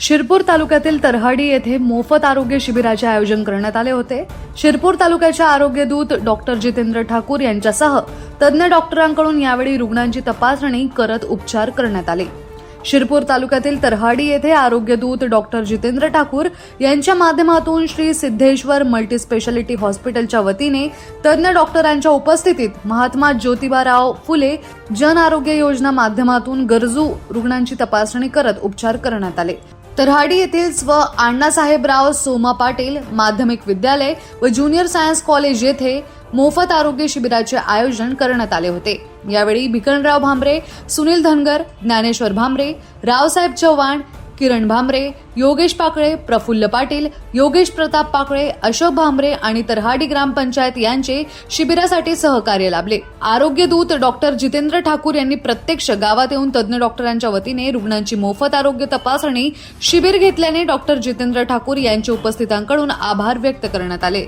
शिरपूर तालुक्यातील तरहाडी येथे मोफत आरोग्य शिबिराचे आयोजन करण्यात आले होते. शिरपूर तालुक्याच्या आरोग्य दूत डॉक्टर जितेंद्र ठाकूर यांच्यासह तज्ज्ञ डॉक्टरांकडून यावेळी रुग्णांची तपासणी करत उपचार करण्यात आले. शिरपूर तालुक्यातील तरहाडी येथे आरोग्य दूत डॉक्टर जितेंद्र ठाकूर यांच्या माध्यमातून श्री सिद्धेश्वर मल्टीस्पेशालिटी हॉस्पिटलच्या वतीने तज्ज्ञ डॉक्टरांच्या उपस्थितीत महात्मा ज्योतिबाराव फुले जन आरोग्य योजना माध्यमातून गरजू रुग्णांची तपासणी करत उपचार करण्यात आले. तरहाडी येथील स्व अण्णासाहेबराव सोमा पाटील माध्यमिक विद्यालय व ज्युनियर सायन्स कॉलेज येथे मोफत आरोग्य शिबिराचे आयोजन करण्यात आले होते. यावेळी भिकणराव भांबरे सुनील धनगर ज्ञानेश्वर भांबरे रावसाहेब चव्हाण किरण भांबरे योगेश पाकळे प्रफुल्ल पाटील योगेश प्रताप पाकळे अशोक भांबरे आणि तरहाडी ग्रामपंचायत यांचे शिबिरासाठी सहकार्य लाभले. आरोग्य दूत डॉक्टर जितेंद्र ठाकूर यांनी प्रत्यक्ष गावात येऊन तज्ज्ञ डॉक्टरांच्या वतीने रुग्णांची मोफत आरोग्य तपासणी शिबिर घेतल्याने डॉक्टर जितेंद्र ठाकूर यांच्या उपस्थितांकडून आभार व्यक्त करण्यात आले.